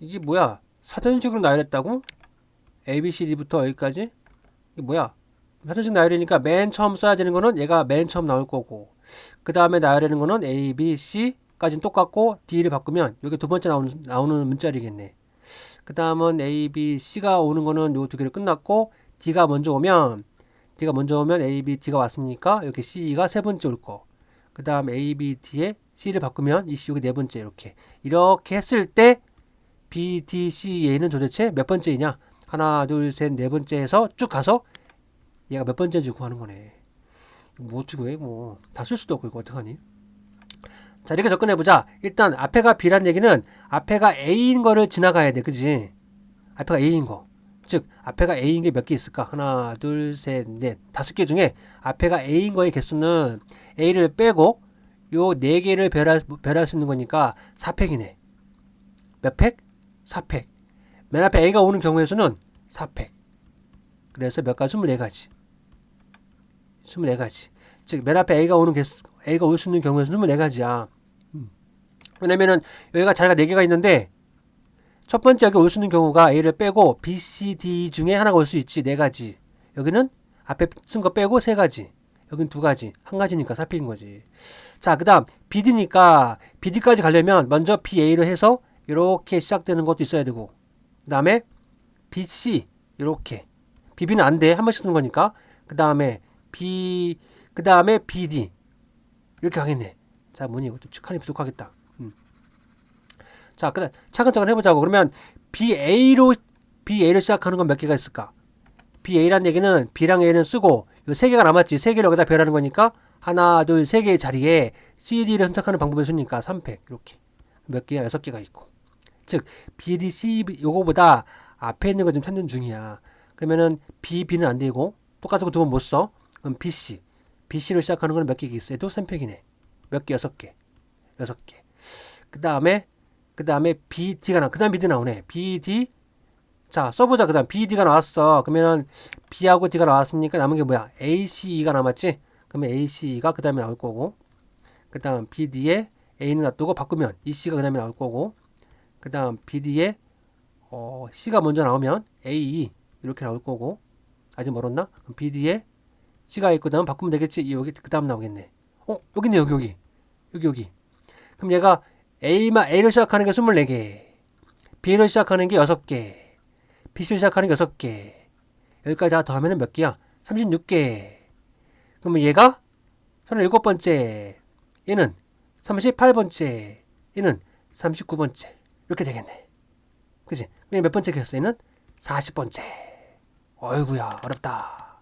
이게 뭐야? 사전식으로 나열했다고? A, B, C, D부터 여기까지? 이게 뭐야? 사전식 나열이니까 맨 처음 써야 되는 거는 얘가 맨 처음 나올 거고 그 다음에 나열하는 거는 A, B, C까지는 똑같고 D를 바꾸면 여기 두 번째 나오는, 나오는 문자리겠네. 그 다음은 A, B, C가 오는 거는 요 두 개로 끝났고 D가 먼저 오면 D가 먼저 오면 A, B, D가 왔으니까 여기 C가 세 번째 올 거. 그 다음 A, B, D에 C를 바꾸면 이 C 여기 네 번째 이렇게 이렇게 했을 때 B, D, C, A는 도대체 몇 번째이냐? 하나, 둘, 셋, 네 번째 해서 쭉 가서 얘가 몇 번째인지 구하는 거네. 뭐 어떻게 해? 뭐 다 쓸 수도 없고 이거 어떡하니? 자 이렇게 접근해 보자. 일단 앞에가 B란 얘기는 앞에가 A인 거를 지나가야 돼, 그지? 앞에가 A인 거. 즉 앞에가 A인 게 몇 개 있을까? 하나, 둘, 셋, 넷, 다섯 개 중에 앞에가 A인 거의 개수는 A를 빼고 요 네 개를 별할, 별할 수 있는 거니까 4팩이네. 몇 팩? 4팩. 맨 앞에 A가 오는 경우의 수는 4팩. 그래서 몇 가지? 24가지. 24가지. 즉, 맨 앞에 A가 오는 개수, A가 올 수 있는 경우의 수는 24가지야. 왜냐면은 여기가 자리가 4개가 있는데 첫 번째 여기 올 수 있는 경우가 A를 빼고 B, C, D 중에 하나가 올 수 있지. 4가지. 여기는 앞에 쓴 거 빼고 3가지. 여긴 2가지. 한 가지니까 4팩인 거지. 자, 그 다음 BD니까 BD까지 가려면 먼저 BA를 해서 이렇게 시작되는 것도 있어야 되고 그 다음에 BC 이렇게 BB는 안 돼. 한 번씩 쓰는 거니까 그 다음에 B 그 다음에 BD 이렇게 가겠네. 자, 뭐니 이것도 칸이 부족하겠다. 음. 자, 그래 차근차근 해보자고. 그러면 BA로 BA를 시작하는 건 몇 개가 있을까? BA란 얘기는 B랑 A는 쓰고 요 세 개가 남았지. 세 개를 여기다 별하는 거니까 하나, 둘, 세 개의 자리에 CD를 선택하는 방법을 쓰니까 3팩 이렇게 몇 개야? 여섯 개가 있고. 즉 BD, C 요거보다 앞에 있는 거 좀 찾는 중이야. 그러면은 B, B는 안 되고 똑같은 거 두 번 못 써. 그럼 BC, BC로 시작하는 거는 몇 개 있어? 얘도 3팩이네. 몇 개? 여섯 개. 여섯 개. 그 다음에 그 다음에 BD가 나. 그 다음 BD 나오네. BD 자 써보자. 그 다음 BD가 나왔어. 그러면은 B하고 D가 나왔으니까 남은 게 뭐야? ACE가 남았지. 그러면 ACE가 그 다음에 나올 거고. 그 다음 BD에 A는 놔두고 바꾸면 EC가 그 다음에 나올 거고. 그 다음 BD에 어, C가 먼저 나오면 AE 이렇게 나올 거고. 아직 멀었나? 그럼 BD에 C가 있고 다음 바꾸면 되겠지. 여기 그 다음 나오겠네. 어 여기 있네 여기 여기 여기 여기. 그럼 얘가 A만 A로 시작하는 게 24개, B로 시작하는 게 6개, B로 시작하는 게 6개. 여기까지 다 더하면 몇 개야? 36개. 그러면 얘가 37번째, 얘는 38번째, 얘는 39번째. 이렇게 되겠네. 그지? 몇 번째? 얘는 40번째. 어이구야, 어렵다.